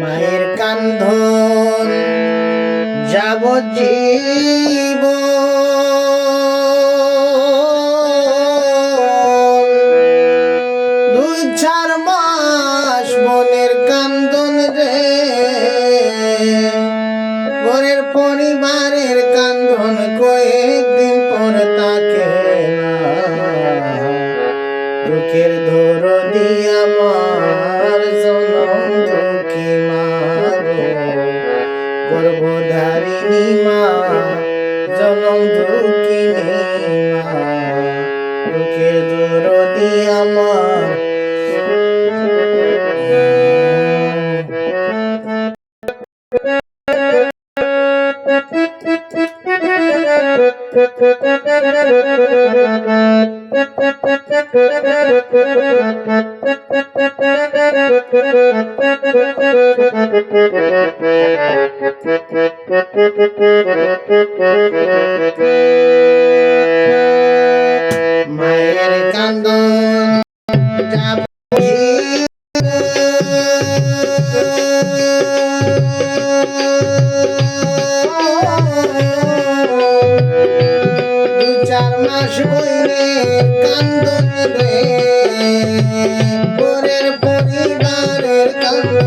মায়ের কান্ধন যাবজ্জীব গর্ভধারিণী মা জনম দুঃখিনী মা দুঃখের দরদি আমার। মায়ের কান্দন চার মাস বইরে কান্দন রে। পরের পরিবারের কান্দন।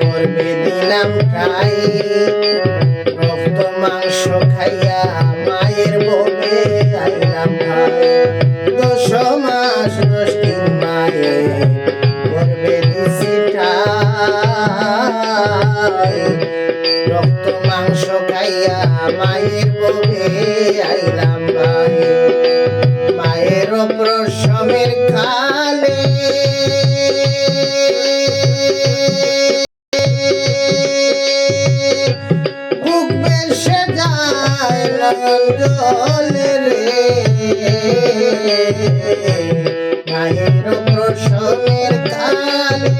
করবে দিলাম খাই। রক্ত, মাংস খাইয়া মায়ের আইলাম ভাই দশ মাস দশ দিন মায়ের করবে দিছি রক্ত, মাংস খাইয়া মায়ের ববে আইলাম যায় জলে রে। মায়ের প্রসবের খালে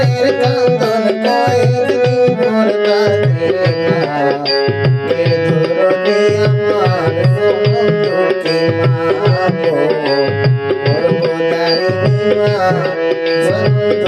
মনের কাতন কয়ের জীবন কাতে বেধুরবে আমার সমুদ্রকে মাপো সর্বদারি মা সন্ত